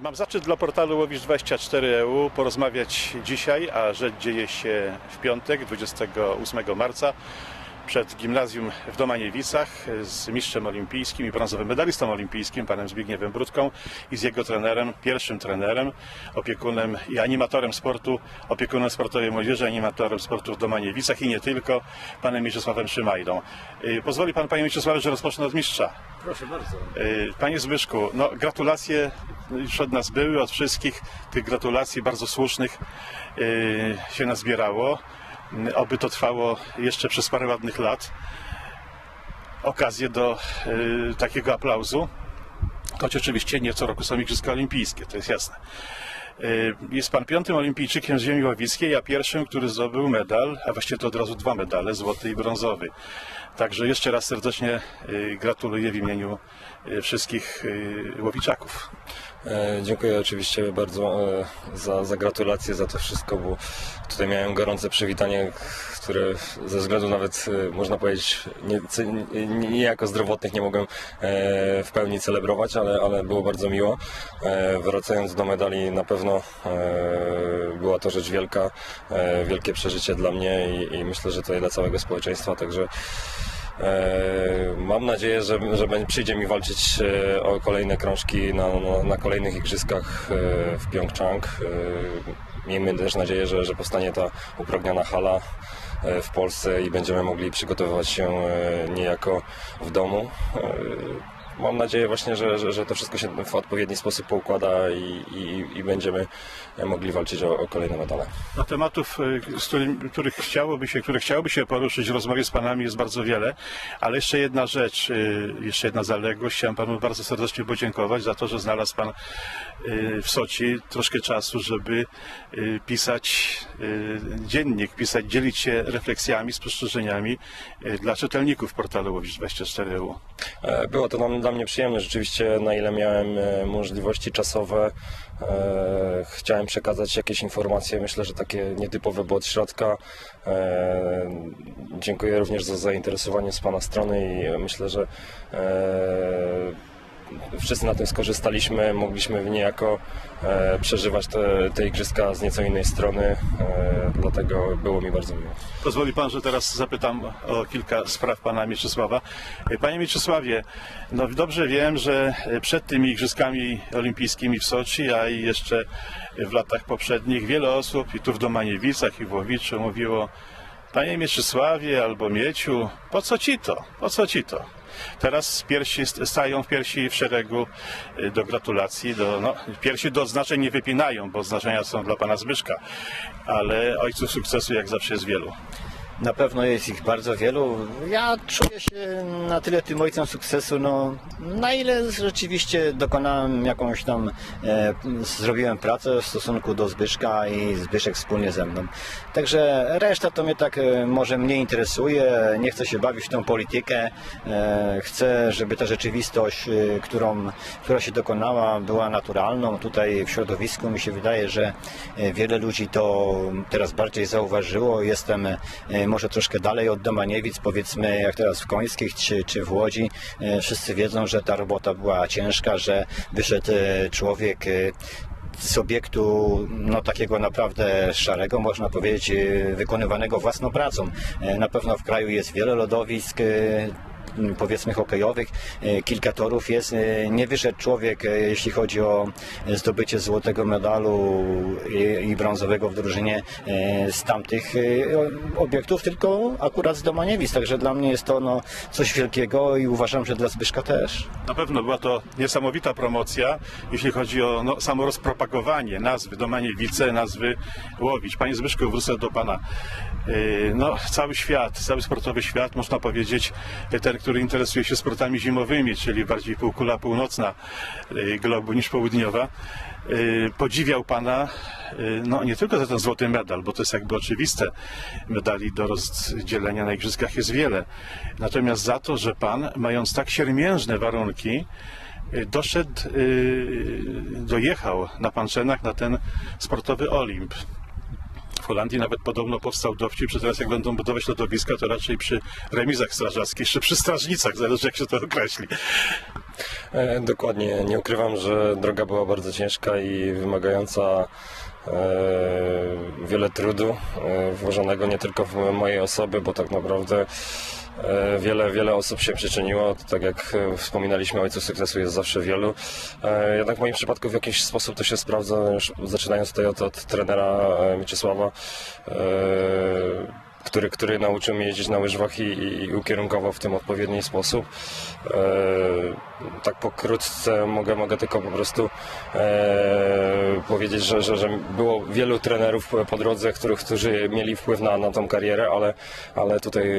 Mam zaszczyt dla portalu Łowisz24EU E porozmawiać dzisiaj, a rzecz dzieje się w piątek, 28 marca przed gimnazjum w Domaniewicach z mistrzem olimpijskim i brązowym medalistą olimpijskim, panem Zbigniewem Brudką i z jego trenerem, pierwszym trenerem, opiekunem i animatorem sportu, opiekunem sportowej młodzieży, animatorem sportu w Domaniewicach i nie tylko, panem Mieczysławem Szymajdą. Y, Pozwoli pan, panie Mieczysławie, że rozpocznę od mistrza. Proszę bardzo. Y, Panie Zbyszku, no gratulacje już od nas były, od wszystkich tych gratulacji bardzo słusznych y, się nazbierało. Oby to trwało jeszcze przez parę ładnych lat. Okazję do y, takiego aplauzu. Choć oczywiście nie co roku są Igrzyska Olimpijskie, to jest jasne. Y, Jest pan piątym olimpijczykiem z ziemi ławickiej, a pierwszym, który zdobył medal, a właściwie to od razu dwa medale, złoty i brązowy. Także jeszcze raz serdecznie y, gratuluję w imieniu y, wszystkich łowiczaków. E, dziękuję oczywiście bardzo e, za, za gratulacje, za to wszystko, bo tutaj miałem gorące przywitanie, które ze względu nawet, e, można powiedzieć, nie, niejako zdrowotnych nie mogłem w pełni celebrować, ale, ale było bardzo miło. Wracając do medali, na pewno była to rzecz wielka, wielkie przeżycie dla mnie i, i myślę, że to i dla całego społeczeństwa, także Mam nadzieję, że, że przyjdzie mi walczyć e, o kolejne krążki na, na, kolejnych igrzyskach e, w Pjongczang. E, Miejmy też nadzieję, że, że powstanie ta upragniona hala e, w Polsce i będziemy mogli przygotowywać się e, niejako w domu. E, Mam nadzieję właśnie, że, że, że to wszystko się w odpowiedni sposób poukłada i, i, i będziemy mogli walczyć o, o kolejne medale. No, tematów, y, z którym, których chciałoby się, które chciałoby się poruszyć w rozmowie z panami jest bardzo wiele, ale jeszcze jedna rzecz, y, jeszcze jedna zaległość. Chciałem panu bardzo serdecznie podziękować za to, że znalazł pan y, w Soci troszkę czasu, żeby pisać dziennik, pisać, dzielić się refleksjami, spostrzeżeniami dla czytelników portalu Łowisz24EU. E, Było to dla mnie przyjemne. Rzeczywiście, na ile miałem e, możliwości czasowe, e, chciałem przekazać jakieś informacje. Myślę, że takie nietypowe, bo od środka. E, dziękuję również za zainteresowanie z Pana strony i myślę, że e, wszyscy na tym skorzystaliśmy. Mogliśmy niejako e, przeżywać te, te igrzyska z nieco innej strony. E, dlatego było mi bardzo miło. Pozwoli pan, że teraz zapytam o kilka spraw pana Mieczysława. Panie Mieczysławie, no dobrze wiem, że przed tymi Igrzyskami Olimpijskimi w Soczi, a i jeszcze w latach poprzednich wiele osób i tu w Domaniewicach i w Łowiczu mówiło Panie Mieczysławie albo Mieciu, po co ci to? Po co ci to? Teraz piersi stają w piersi w szeregu y, do gratulacji, do, no, piersi do odznaczeń nie wypinają, bo odznaczenia są dla pana Zbyszka, ale ojców sukcesu jak zawsze jest wielu. Na pewno jest ich bardzo wielu. Ja czuję się na tyle tym ojcem sukcesu, no na ile rzeczywiście dokonałem jakąś tam, e, zrobiłem pracę w stosunku do Zbyszka i Zbyszek wspólnie ze mną. Także reszta to mnie tak e, może mnie interesuje, nie chcę się bawić w tą politykę, e, chcę, żeby ta rzeczywistość, e, którą, która się dokonała, była naturalną. Tutaj w środowisku mi się wydaje, że e, wiele ludzi to teraz bardziej zauważyło. Jestem e, może troszkę dalej od Domaniewic, powiedzmy jak teraz w Końskich czy, czy w Łodzi. E, Wszyscy wiedzą, że ta robota była ciężka, że wyszedł e, człowiek e, z obiektu no, takiego naprawdę szarego, można powiedzieć, wykonywanego własną pracą. Na pewno w kraju jest wiele lodowisk, powiedzmy hokejowych, e, kilka torów jest. E, Nie wyszedł człowiek, e, jeśli chodzi o zdobycie złotego medalu i, brązowego w drużynie z tamtych obiektów, tylko akurat z Domaniewic. Także dla mnie jest to no, coś wielkiego i uważam, że dla Zbyszka też. Na pewno była to niesamowita promocja, jeśli chodzi o no, samo rozpropagowanie nazwy Domaniewice, nazwy Łowicz. Panie Zbyszku, wrócę do Pana. No, cały świat, cały sportowy świat, można powiedzieć, ten, który interesuje się sportami zimowymi, czyli bardziej półkula północna yy, globu niż południowa, yy, podziwiał Pana yy, no, nie tylko za ten złoty medal, bo to jest jakby oczywiste, medali do rozdzielenia na igrzyskach jest wiele, natomiast za to, że Pan, mając tak siermiężne warunki, y, doszedł, y, dojechał na Panczenach na ten sportowy Olimp. Holandii nawet podobno powstał dowcip, że teraz jak będą budować lodowiska, to raczej przy remizach strażackich, czy przy strażnicach, zależy jak się to określi. E, Dokładnie, nie ukrywam, że droga była bardzo ciężka i wymagająca e, wiele trudu e, włożonego nie tylko w mojej osoby, bo tak naprawdę e, wiele, wiele osób się przyczyniło. Tak jak e, wspominaliśmy, ojców sukcesu jest zawsze wielu. Jednak w moim przypadku w jakiś sposób to się sprawdza, już zaczynając tutaj od, od trenera Mieczysława. Który, który nauczył mnie jeździć na łyżwach i, i, ukierunkował w tym odpowiedni sposób. E, tak pokrótce mogę, mogę tylko po prostu e, powiedzieć, że, że, że było wielu trenerów po, drodze, których, którzy mieli wpływ na, na tą karierę, ale, ale tutaj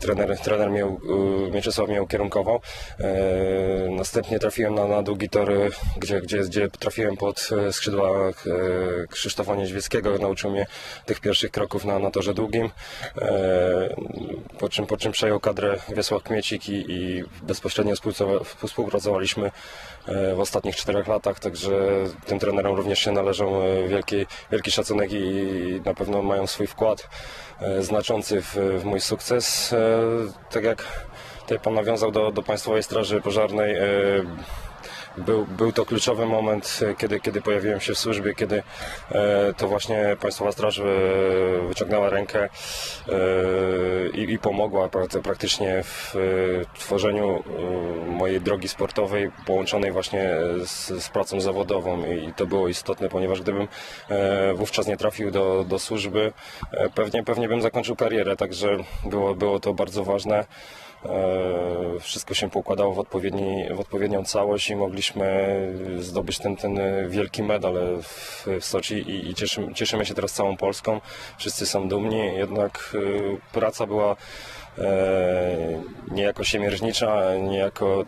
trener, trener mnie, Mieczysław mnie ukierunkował. E, następnie trafiłem na, na długi tor, gdzie, gdzie, gdzie trafiłem pod skrzydła e, Krzysztofa Niedźwieckiego. Nauczył mnie tych pierwszych kroków na, na torze długim. E, po czym, po czym przejął kadrę Wiesław Kmiecik i, i bezpośrednio współpracowa- współpracowaliśmy e, w ostatnich czterech latach, także tym trenerom również się należą e, wielki, wielki szacunek i, na pewno mają swój wkład znaczący w, w mój sukces. Tak jak tutaj pan nawiązał do, do Państwowej Straży Pożarnej, był, był to kluczowy moment, e, kiedy, kiedy pojawiłem się w służbie, kiedy e, to właśnie Państwowa Straż e, wyciągnęła rękę i, i pomogła prak- praktycznie w tworzeniu mojej drogi sportowej połączonej właśnie z, z pracą zawodową i to było istotne, ponieważ gdybym wówczas nie trafił do, do służby, pewnie, pewnie bym zakończył karierę, także było, było to bardzo ważne. E, Wszystko się poukładało w, odpowiedni, w odpowiednią całość i mogliśmy zdobyć ten, ten wielki medal w, w Soczi i, i cieszymy, cieszymy się teraz całą Polską. Wszyscy są dumni, jednak e, praca była e, niejako siemierznicza, niejako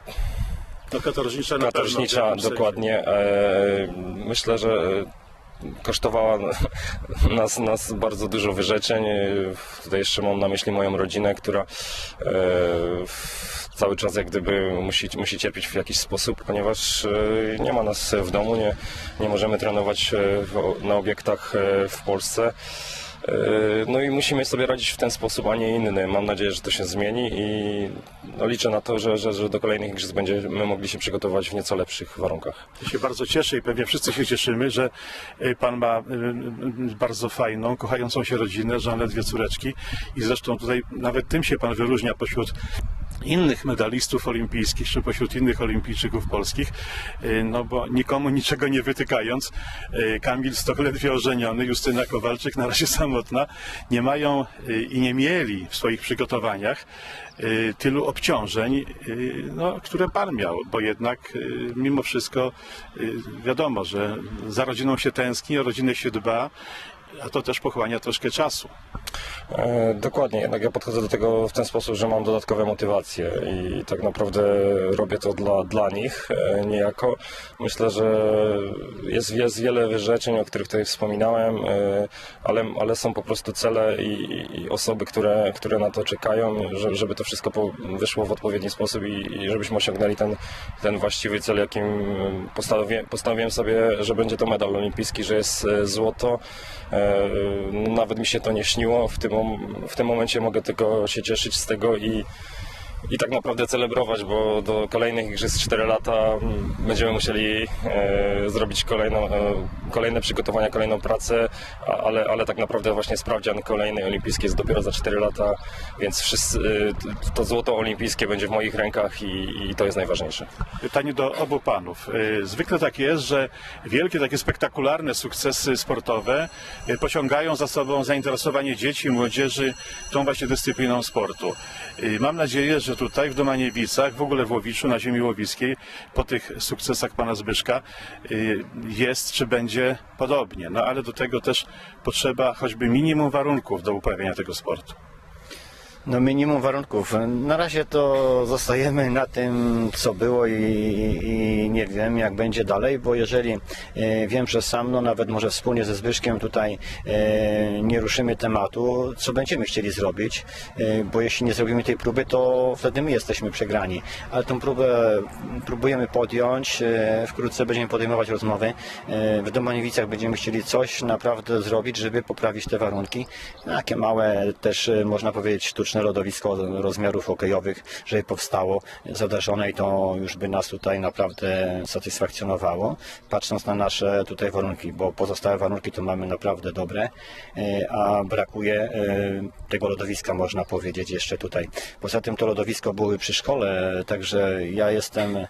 No katorżnicza katorżnicza, dokładnie. E, Myślę, że kosztowała nas, nas bardzo dużo wyrzeczeń. Tutaj jeszcze mam na myśli moją rodzinę, która e, cały czas jak gdyby musi, musi cierpieć w jakiś sposób, ponieważ e, nie ma nas w domu, nie, nie możemy trenować e, na obiektach w Polsce. E, No i musimy sobie radzić w ten sposób, a nie inny. Mam nadzieję, że to się zmieni i no, liczę na to, że, że, że do kolejnych igrzysk będziemy mogli się przygotować w nieco lepszych warunkach. Ja się bardzo cieszę i pewnie wszyscy się cieszymy, że y, pan ma y, y, bardzo fajną, kochającą się rodzinę, żonę, dwie córeczki i zresztą tutaj nawet tym się pan wyróżnia pośród innych medalistów olimpijskich, czy pośród innych olimpijczyków polskich, y, no bo nikomu niczego nie wytykając, y, Kamil Stok ledwie ożeniony, Justyna Kowalczyk na razie samotna, nie mają y, i nie mieli w swoich przygotowaniach tylu obciążeń, no, które pan miał, bo jednak mimo wszystko wiadomo, że za rodziną się tęskni, o rodzinę się dba, a to też pochłania troszkę czasu. E, Dokładnie, jednak ja podchodzę do tego w ten sposób, że mam dodatkowe motywacje i tak naprawdę robię to dla, dla nich e, niejako. Myślę, że jest, jest wiele wyrzeczeń, o których tutaj wspominałem, e, ale, ale są po prostu cele i, i osoby, które, które na to czekają, że- żeby to wszystko wyszło w odpowiedni sposób i, i żebyśmy osiągnęli ten, ten właściwy cel, jakim postanowiłem, postanowiłem sobie, że będzie to medal olimpijski, że jest złoto. E, Nawet mi się to nie śniło. W tym, w tym momencie mogę tylko się cieszyć z tego i, i tak naprawdę celebrować, bo do kolejnych igrzysk 4 lata mm, będziemy musieli e, zrobić kolejną, e, kolejne przygotowania, kolejną pracę, a- ale, ale tak naprawdę właśnie sprawdzian kolejny olimpijski jest dopiero za 4 lata, więc wszyscy, e, to złoto olimpijskie będzie w moich rękach i, i to jest najważniejsze. Pytanie do obu panów. Y, Zwykle tak jest, że wielkie, takie spektakularne sukcesy sportowe y, pociągają za sobą zainteresowanie dzieci i młodzieży tą właśnie dyscypliną sportu. Y, Mam nadzieję, że tutaj w Domaniewicach, w ogóle w Łowiczu, na ziemi łowiskiej, po tych sukcesach pana Zbyszka y, jest czy będzie podobnie. No ale do tego też potrzeba choćby minimum warunków do uprawiania tego sportu. No minimum warunków. Na razie to zostajemy na tym, co było i, i nie wiem, jak będzie dalej, bo jeżeli e, wiem, że sam, no nawet może wspólnie ze Zbyszkiem tutaj e, nie ruszymy tematu, co będziemy chcieli zrobić, e, bo jeśli nie zrobimy tej próby, to wtedy my jesteśmy przegrani. Ale tą próbę próbujemy podjąć, e, wkrótce będziemy podejmować rozmowy. E, w Domaniewicach będziemy chcieli coś naprawdę zrobić, żeby poprawić te warunki. Takie małe też, e, można powiedzieć, sztuczne sztuczne lodowisko rozmiarów hokejowych, żeby powstało zadaszone i to już by nas tutaj naprawdę satysfakcjonowało, patrząc na nasze tutaj warunki, bo pozostałe warunki to mamy naprawdę dobre, e, a brakuje e, tego lodowiska, można powiedzieć, jeszcze tutaj. Poza tym to lodowisko były przy szkole, także ja jestem e,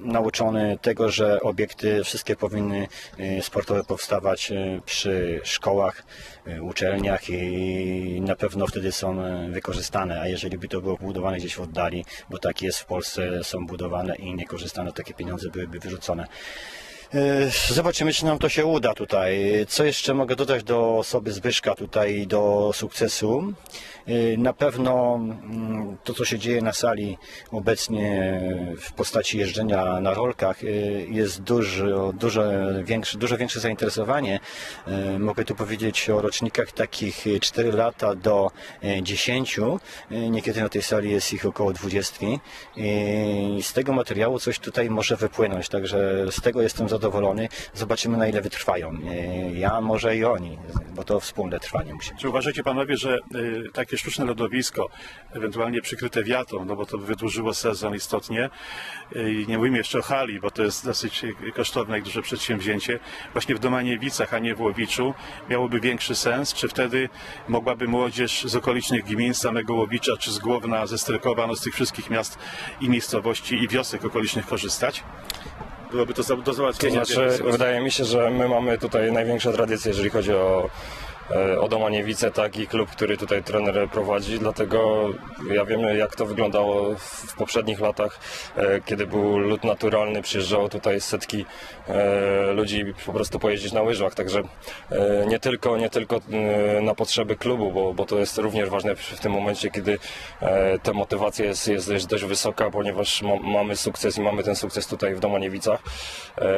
nauczony tego, że obiekty wszystkie powinny sportowe powstawać przy szkołach, uczelniach i na pewno wtedy są e, wykorzystane, a jeżeli by to było budowane gdzieś w oddali, bo tak jest w Polsce, są budowane i niekorzystane, takie pieniądze byłyby wyrzucone. E, Zobaczymy, czy nam to się uda tutaj. Co jeszcze mogę dodać do osoby Zbyszka tutaj, do sukcesu? E, Na pewno mm, to, co się dzieje na sali obecnie w postaci jeżdżenia na rolkach, e, jest dużo, dużo, większe, dużo większe zainteresowanie. E, Mogę tu powiedzieć o rocznikach takich 4 lata do e, 10. E, Niekiedy na tej sali jest ich około 20. I z tego materiału coś tutaj może wypłynąć, także z tego jestem zadowolony. Zobaczymy na ile wytrwają. Ja może i oni, bo to wspólne trwanie musi. Czy uważacie panowie, że y, takie sztuczne lodowisko, ewentualnie przykryte wiatą, no bo to by wydłużyło sezon istotnie, i nie mówimy jeszcze o hali, bo to jest dosyć kosztowne i duże przedsięwzięcie, właśnie w Domaniewicach, a nie w Łowiczu, miałoby większy sens? Czy wtedy mogłaby młodzież z okolicznych gmin, z samego Łowicza, czy z Głowna, ze Strykowa, no z tych wszystkich miast i miejscowości i wiosek okolicznych korzystać? Byłoby to do To załatwienia. znaczy, wiele wydaje mi się, że my mamy tutaj największą tradycję, jeżeli chodzi o, e, o Domaniewice, tak i klub, który tutaj trener prowadzi, dlatego ja wiem jak to wyglądało w, poprzednich latach, e, kiedy był lód naturalny, przyjeżdżało tutaj setki e, ludzi po prostu pojeździć na łyżwach, także nie tylko, nie tylko na potrzeby klubu, bo, bo to jest również ważne w, tym momencie, kiedy ta motywacja jest, jest dość- wysoka, ponieważ ma, mamy sukces i mamy ten sukces tutaj w Domaniewicach,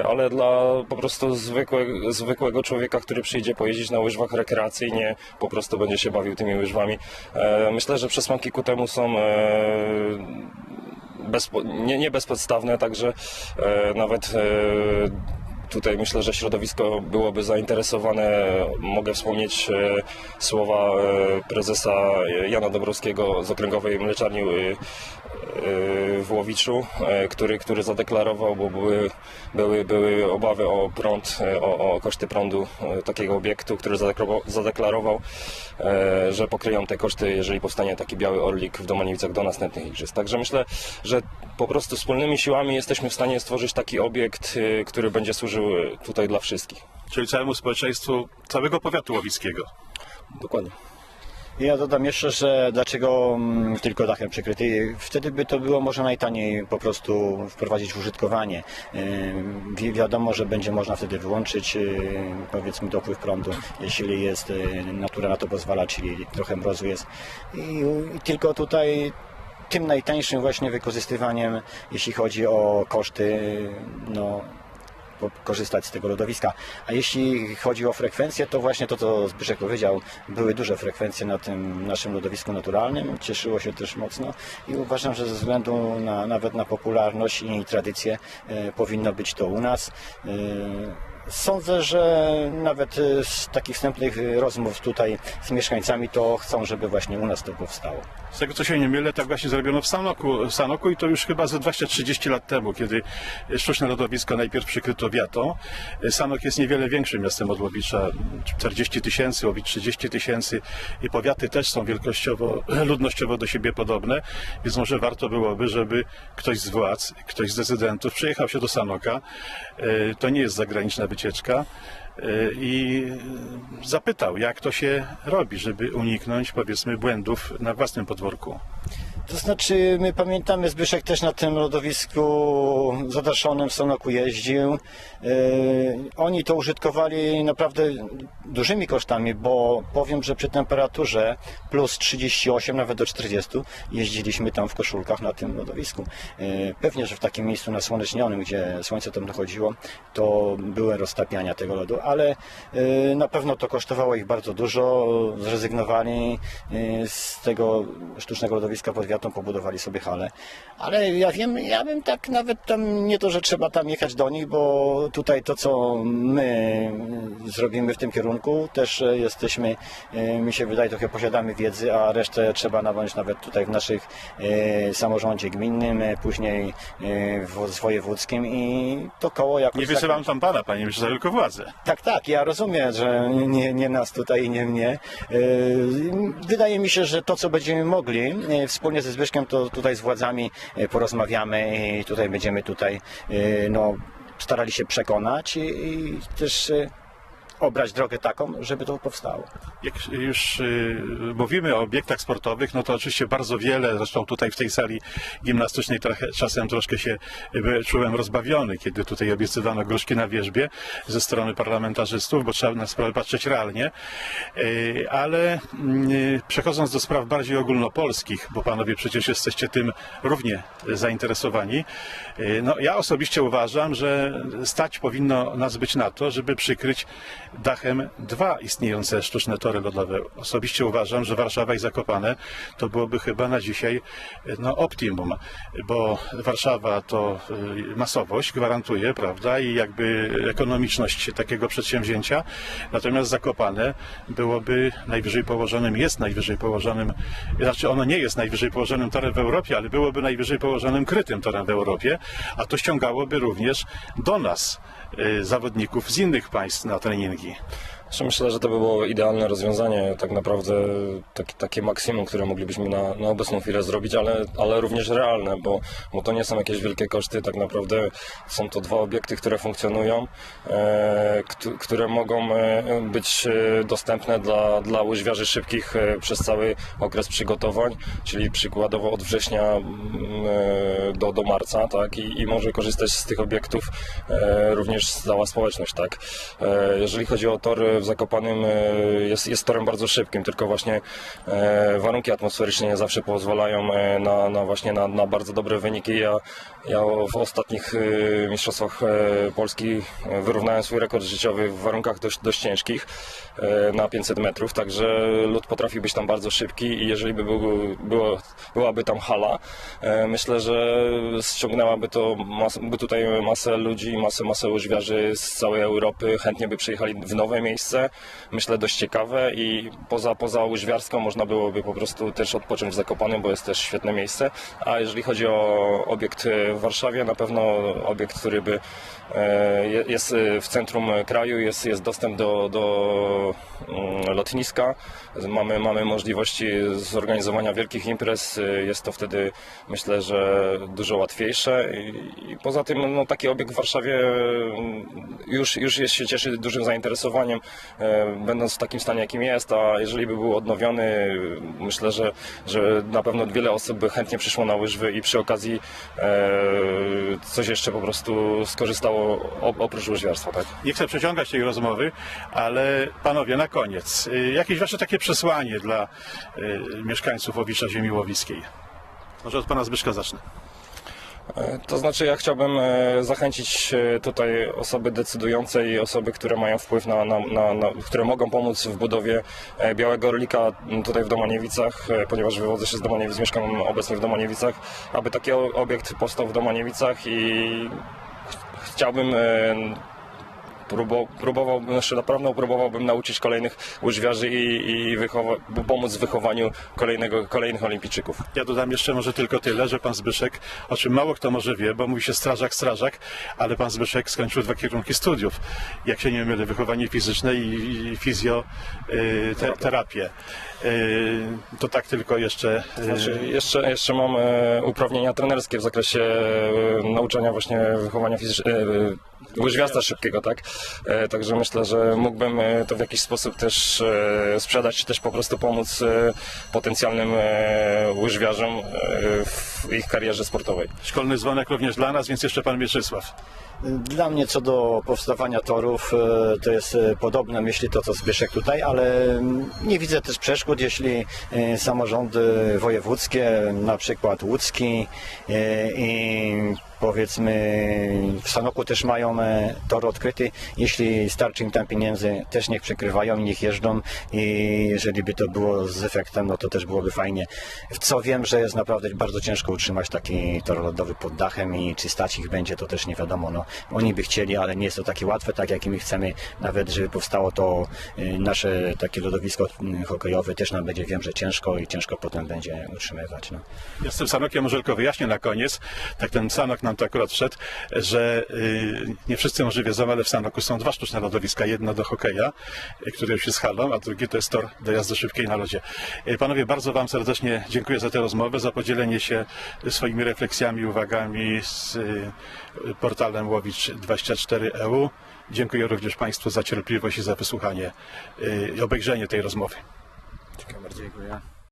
ale dla po prostu zwykłego, zwykłego człowieka, który przyjdzie pojeździć na łyżwach rekreacyjnie, po prostu będzie się bawił tymi łyżwami. E, Myślę, że przesłanki ku temu są e, bezpo, nie, nie bezpodstawne, także e, nawet tutaj myślę, że środowisko byłoby zainteresowane. Mogę wspomnieć słowa prezesa Jana Dobrowskiego z Okręgowej Mleczarni w Łowiczu, e, który, który zadeklarował, bo były, były, były obawy o prąd, e, o, o koszty prądu e, takiego obiektu, który zadeklarował, zadeklarował e, że pokryją te koszty, jeżeli powstanie taki biały orlik w Domaniewicach do następnych igrzysk. Także myślę, że po prostu wspólnymi siłami jesteśmy w stanie stworzyć taki obiekt, e, który będzie służył e, tutaj dla wszystkich. Czyli całemu społeczeństwu całego powiatu łowickiego. Dokładnie. Ja dodam jeszcze, że dlaczego mm, tylko dachem przykryty. Wtedy by to było może najtaniej po prostu wprowadzić w użytkowanie. Wi- Wiadomo, że będzie można wtedy wyłączyć yy, powiedzmy dopływ prądu, jeśli jest yy, natura na to pozwala, czyli trochę mrozu jest. I, i tylko tutaj tym najtańszym właśnie wykorzystywaniem, jeśli chodzi o koszty, no po- korzystać z tego lodowiska. A jeśli chodzi o frekwencję, to właśnie to, co Zbyszek powiedział, były duże frekwencje na tym naszym lodowisku naturalnym, cieszyło się też mocno i uważam, że ze względu na, nawet na popularność i tradycję e, powinno być to u nas. E, Sądzę, że nawet e, z takich wstępnych e, rozmów tutaj z mieszkańcami to chcą, żeby właśnie u nas to powstało. Z tego co się nie mylę, tak właśnie zrobiono w Sanoku, w Sanoku i to już chyba ze 20-30 lat temu, kiedy sztuczne lodowisko najpierw przykryto wiatą. Sanok jest niewiele większym miastem od Łowicza, 40 tysięcy, Łowicz 30 tysięcy i powiaty też są wielkościowo, ludnościowo do siebie podobne, więc może warto byłoby, żeby ktoś z władz, ktoś z decydentów przyjechał się do Sanoka, to nie jest zagraniczna wycieczka, e, i zapytał, jak to się robi, żeby uniknąć, powiedzmy, błędów na własnym podwórku. To znaczy, my pamiętamy, Zbyszek też na tym lodowisku zadaszonym w Sonoku jeździł. Yy, oni to użytkowali naprawdę dużymi kosztami, bo powiem, że przy temperaturze plus 38, nawet do 40 jeździliśmy tam w koszulkach na tym lodowisku. Yy, pewnie, że w takim miejscu nasłonecznionym, gdzie słońce tam dochodziło, to były roztapiania tego lodu, ale yy, na pewno to kosztowało ich bardzo dużo. Zrezygnowali z tego sztucznego lodowiska pod powiatą pobudowali sobie halę. Ale ja wiem, ja bym tak nawet tam, nie to, że trzeba tam jechać do nich, bo tutaj to, co my zrobimy w tym kierunku, też e, jesteśmy, e, mi się wydaje, trochę posiadamy wiedzy, a resztę trzeba nabądź nawet tutaj w naszych e, samorządzie gminnym, później w, z wojewódzkim i to koło jakoś... Nie tak- wysyłam tam pana, panie ministrze, tylko władzę. tak, tak, ja rozumiem, że nie, nie nas tutaj i nie mnie. Wydaje mi się, że to, co będziemy mogli, wspólnie ze Zbyszkiem, to tutaj z władzami yy, porozmawiamy i tutaj będziemy tutaj yy, no, starali się przekonać i, i też yy, obrać drogę taką, żeby to powstało. Jak już y, mówimy o obiektach sportowych, no to oczywiście bardzo wiele, zresztą tutaj w tej sali gimnastycznej trochę, czasem troszkę się y, czułem rozbawiony, kiedy tutaj obiecywano gruszki na wierzbie ze strony parlamentarzystów, bo trzeba na sprawę patrzeć realnie. Y, ale y, przechodząc do spraw bardziej ogólnopolskich, bo panowie przecież jesteście tym równie zainteresowani, no ja osobiście uważam, że stać powinno nas być na to, żeby przykryć dachem dwa istniejące sztuczne tory lodowe. Osobiście uważam, że Warszawa i Zakopane to byłoby chyba na dzisiaj no, optimum, bo Warszawa to y, masowość gwarantuje, prawda, i jakby ekonomiczność takiego przedsięwzięcia, natomiast Zakopane byłoby najwyżej położonym, jest najwyżej położonym, znaczy ono nie jest najwyżej położonym torem w Europie, ale byłoby najwyżej położonym krytym torem w Europie, a to ściągałoby również do nas zawodników z innych państw na treningi. Znaczy, Myślę, że to by było idealne rozwiązanie, tak naprawdę taki, takie maksimum, które moglibyśmy na, na obecną chwilę zrobić, ale, ale również realne, bo, bo to nie są jakieś wielkie koszty, tak naprawdę są to dwa obiekty, które funkcjonują, e, kt- które mogą e, być e, dostępne dla, dla łyżwiarzy szybkich e, przez cały okres przygotowań, czyli przykładowo od września mm, do, do marca, tak, i, i może korzystać z tych obiektów e, również cała społeczność, tak. E, jeżeli chodzi o tor w Zakopanym, e, jest, jest torem bardzo szybkim, tylko właśnie e, warunki atmosferyczne nie zawsze pozwalają e, na, na właśnie na, na bardzo dobre wyniki. Ja, ja w ostatnich mistrzostwach Polski wyrównałem swój rekord życiowy w warunkach dość, dość ciężkich na 500 metrów, także lód potrafi być tam bardzo szybki i jeżeli by był, było, byłaby tam hala, myślę, że ściągnęłaby to mas, by tutaj masę ludzi, masę, masę łyżwiarzy z całej Europy, chętnie by przyjechali w nowe miejsce, myślę dość ciekawe i poza, poza łyżwiarską można byłoby po prostu też odpocząć w Zakopanem, bo jest też świetne miejsce, a jeżeli chodzi o obiekt w Warszawie, na pewno obiekt, który by e, je- jest w centrum kraju, jest, jest dostęp do, do mm, lotniska, mamy, mamy możliwości zorganizowania wielkich imprez, jest to wtedy myślę, że dużo łatwiejsze. I, poza tym no, taki obiekt w Warszawie mm, już, już jest, się cieszy dużym zainteresowaniem, będąc w takim stanie jakim jest, a jeżeli by był odnowiony, myślę, że, że na pewno wiele osób by chętnie przyszło na łyżwy i przy okazji e, coś jeszcze po prostu skorzystało op- oprócz łyżwiarstwa, tak? Nie chcę przeciągać tej rozmowy, ale panowie, na koniec, y, jakieś wasze takie przesłanie dla mieszkańców Owicza Ziemi Łowiskiej? Może od pana Zbyszka zacznę. E, To znaczy, ja chciałbym e, zachęcić e, tutaj osoby decydujące i osoby, które mają wpływ na, na, na, na które mogą pomóc w budowie Białego Orlika tutaj w Domaniewicach, ponieważ wywodzę się z Domaniewic, mieszkam obecnie w Domaniewicach, aby taki obiekt powstał w Domaniewicach i ch- chciałbym Próbo, próbowałbym, znaczy naprawdę próbowałbym nauczyć kolejnych łyżwiarzy i, i wychowa- pomóc w wychowaniu kolejnego, kolejnych olimpijczyków. Ja dodam jeszcze może tylko tyle, że pan Zbyszek, o czym mało kto może wie, bo mówi się strażak, strażak, ale pan Zbyszek skończył dwa kierunki studiów. Jak się nie mylę, wychowanie fizyczne i, fizjoterapię. To tak tylko jeszcze. y, Znaczy, jeszcze, jeszcze mam e, uprawnienia trenerskie w zakresie e, nauczania właśnie wychowania fizycznego, łyżwiarstwa szybkiego, tak? E, także myślę, że mógłbym e, to w jakiś sposób też e, sprzedać, czy też po prostu pomóc potencjalnym łyżwiarzom w ich karierze sportowej. Szkolny dzwonek również dla nas, więc jeszcze pan Mieczysław. Dla mnie co do powstawania torów e, to jest e, podobne myśli to co Zbyszek tutaj, ale mm, nie widzę też przeszkód, jeśli e, samorządy wojewódzkie, na przykład łódzki i powiedzmy w Sanoku też mają tor odkryty. Jeśli starczy im tam pieniędzy, też niech przykrywają, niech jeżdżą i jeżeli by to było z efektem, no to też byłoby fajnie. W co wiem, że jest naprawdę bardzo ciężko utrzymać taki tor lodowy pod dachem i czy stać ich będzie, to też nie wiadomo. No, oni by chcieli, ale nie jest to takie łatwe, tak jak my chcemy nawet, żeby powstało to y, nasze takie lodowisko y, hokejowe, też nam będzie wiem, że ciężko i ciężko potem będzie utrzymywać. No. Ja z tym Sanokiem może tylko wyjaśnię na koniec, tak ten Sanok nam to akurat wszedł, że y, nie wszyscy może wiedzą, ale w Sanoku są dwa sztuczne lodowiska. Jedno do hokeja, które już jest halą, a drugie to jest tor do jazdy szybkiej na lodzie. Panowie, bardzo Wam serdecznie dziękuję za tę rozmowę, za podzielenie się swoimi refleksjami, uwagami z y, portalem Łowicz24EU. Dziękuję również Państwu za cierpliwość i za wysłuchanie y, i obejrzenie tej rozmowy. Dziękuję bardzo. Dziękuję.